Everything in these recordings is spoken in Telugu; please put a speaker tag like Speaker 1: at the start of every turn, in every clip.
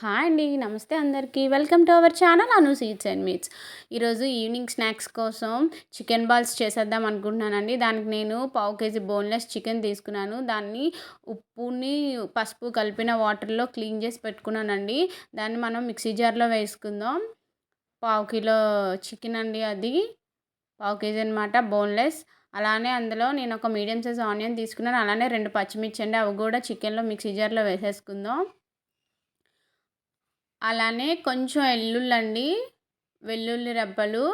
Speaker 1: హాయ్ అండి నమస్తే అందరికీ. Welcome to our channel Anu seeds and meats ఈరోజు ఈవినింగ్ స్నాక్స్ కోసం చికెన్ బాల్స్ చేసేద్దాం అనుకుంటున్నానండి. దానికి నేను పావు కేజీ బోన్లెస్ చికెన్ తీసుకున్నాను. దాన్ని ఉప్పుని పసుపు కలిపిన వాటర్లో క్లీన్ చేసి పెట్టుకున్నానండి. దాన్ని మనం మిక్సీ జార్లో వేసుకుందాం. పావు కిలో చికెన్ అండి అది. పావు కేజీ అనమాట బోన్లెస్ అలానే అందులో నేను ఒక మీడియం సైజ్ ఆనియన్ తీసుకున్నాను. అలానే రెండు పచ్చిమిర్చి అండి. అవి కూడా చికెన్లో మిక్సీ జార్లో వేసేసుకుందాం. అలానే కొంచెం ఎల్లుల్లండి వెల్లుల్లి రెబ్బలు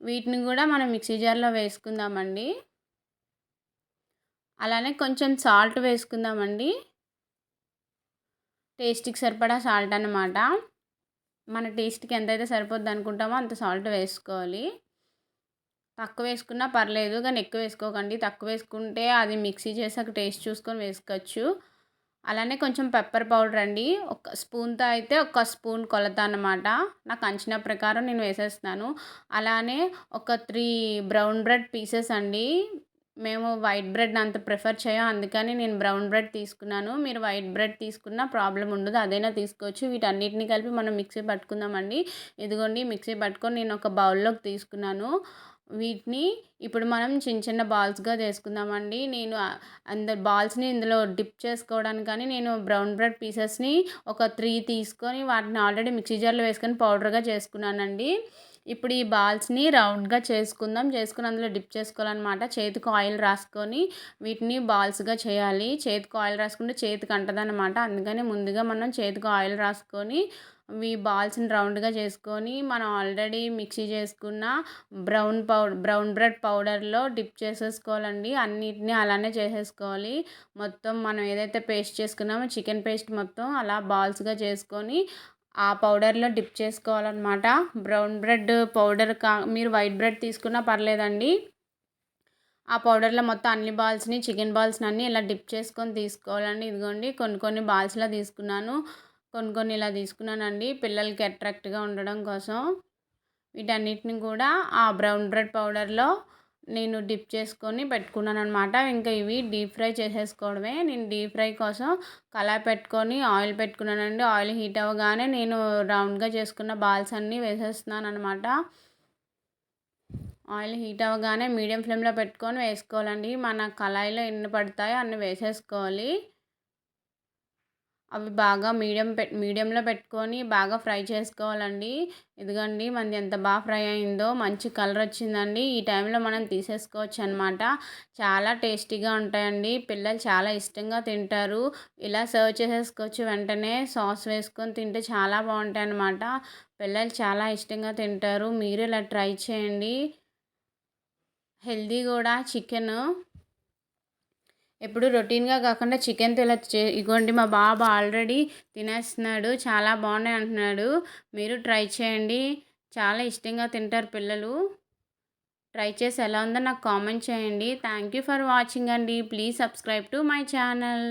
Speaker 1: వీటిని కూడా మనం మిక్సీ జార్లో వేసుకుందామండి. అలానే కొంచెం సాల్ట్ వేసుకుందామండి. టేస్ట్కి సరిపడా సాల్ట్ అనమాట మన టేస్ట్కి ఎంతైతే సరిపోద్ది అనుకుంటామో అంత సాల్ట్ వేసుకోవాలి. తక్కువ వేసుకున్నా పర్లేదు కానీ ఎక్కువ వేసుకోకండి. తక్కువ వేసుకుంటే అది మిక్సీ చేసాక టేస్ట్ చూసుకొని వేసుకోవచ్చు. అలానే కొంచెం పెప్పర్ పౌడర్ అండి. ఒక స్పూన్తో అయితే ఒక స్పూన్ కొలత అనమాట నాకు అంచనా ప్రకారం నేను వేసేస్తున్నాను. అలానే ఒక త్రీ బ్రౌన్ బ్రెడ్ పీసెస్ అండి. మేము వైట్ బ్రెడ్ అంత ప్రిఫర్ చేయం అందుకని నేను బ్రౌన్ బ్రెడ్ తీసుకున్నాను. మీరు వైట్ బ్రెడ్ తీసుకున్న ప్రాబ్లం ఉండదు. అదైనా తీసుకోవచ్చు. వీటన్నిటిని కలిపి మనం మిక్సీ పట్టుకుందామండి. ఇదిగోండి మిక్సీ పట్టుకొని నేను ఒక బౌల్లోకి తీసుకున్నాను. వీటిని ఇప్పుడు మనం చిన్న చిన్న బాల్స్గా చేసుకుందామండి. నేను అందరు బాల్స్ని ఇందులో డిప్ చేసుకోవడానికి కానీ నేను బ్రౌన్ బ్రెడ్ పీసెస్ని ఒక త్రీ తీసుకొని వాటిని ఆల్రెడీ మిక్సీ జార్లో వేసుకొని పౌడర్గా చేసుకున్నానండి. ఇప్పుడు ఈ బాల్స్ని రౌండ్గా చేసుకుందాం. చేసుకుని అందులో డిప్ చేసుకోవాలన్నమాట. చేతికి ఆయిల్ రాసుకొని వీటిని బాల్స్గా చేయాలి. చేతికి ఆయిల్ రాసుకుంటే చేతికి అంటదనమాట అందుకని ముందుగా మనం చేతికి ఆయిల్ రాసుకొని ఈ బాల్స్ని రౌండ్గా చేసుకొని మనం ఆల్రెడీ మిక్సీ చేసుకున్న బ్రౌన్ పౌడర్ బ్రౌన్ బ్రెడ్ పౌడర్లో డిప్ చేసేసుకోవాలండి. అన్నిటిని అలానే చేసేసుకోవాలి. మొత్తం మనం ఏదైతే పేస్ట్ చేసుకున్నామో చికెన్ పేస్ట్ మొత్తం అలా బాల్స్గా చేసుకొని ఆ పౌడర్లో డిప్ చేసుకోవాలన్నమాట. బ్రౌన్ బ్రెడ్ పౌడర్ కా మీరు వైట్ బ్రెడ్ తీసుకున్నా పర్లేదండి. ఆ పౌడర్లో మొత్తం అన్ని బాల్స్ని చికెన్ బాల్స్ని అన్నీ ఇలా డిప్ చేసుకొని తీసుకోవాలండి. ఇదిగోండి కొన్ని కొన్ని బాల్స్లో తీసుకున్నాను. కొన్ని కొన్ని ఇలా తీసుకున్నానండి. పిల్లలకి అట్రాక్ట్గా ఉండడం కోసం. వీటన్నిటిని కూడా ఆ బ్రౌన్ బ్రెడ్ పౌడర్లో నేను డిప్ చేసుకొని పెట్టుకున్నాను అనమాట ఇంకా ఇవి డీప్ ఫ్రై చేసేసుకోవడమే. నేను డీప్ ఫ్రై కోసం కళాయి పెట్టుకొని ఆయిల్ పెట్టుకున్నానండి. ఆయిల్ హీట్ అవ్వగానే నేను రౌండ్గా చేసుకున్న బాల్స్ అన్నీ వేసేస్తున్నాను అనమాట ఆయిల్ హీట్ అవ్వగానే మీడియం ఫ్లేమ్లో పెట్టుకొని వేసుకోవాలండి. మన కళాయిలో ఎన్ని పడతాయో అన్ని వేసేసుకోవాలి. అవి బాగా మీడియం పె మీడియంలో పెట్టుకొని బాగా ఫ్రై చేసుకోవాలండి. ఇదిగోండి మనది ఎంత బాగా ఫ్రై అయిందో మంచి కలర్ వచ్చిందండి. ఈ టైంలో మనం తీసేసుకోవచ్చు అనమాట చాలా టేస్టీగా ఉంటాయండి. పిల్లలు చాలా ఇష్టంగా తింటారు. ఇలా సర్వ్ చేసేసుకోవచ్చు వెంటనే. సాస్ వేసుకొని తింటే చాలా బాగుంటాయి అన్నమాట పిల్లలు చాలా ఇష్టంగా తింటారు. మీరు ఇలా ట్రై చేయండి. హెల్దీ కూడా చికెన్. ఎప్పుడు రొటీన్గా కాకుండా చికెన్ ఇలా చే ఇగోండి మా బాబు ఆల్రెడీ తినేస్తున్నాడు చాలా బాగున్నాయి అంటున్నాడు. మీరు ట్రై చేయండి. చాలా ఇష్టంగా తింటారు పిల్లలు. ట్రై చేసి ఎలా ఉందో నాకు కామెంట్ చేయండి. థ్యాంక్ యూ ఫర్ వాచింగ్ అండి. Please subscribe to my channel.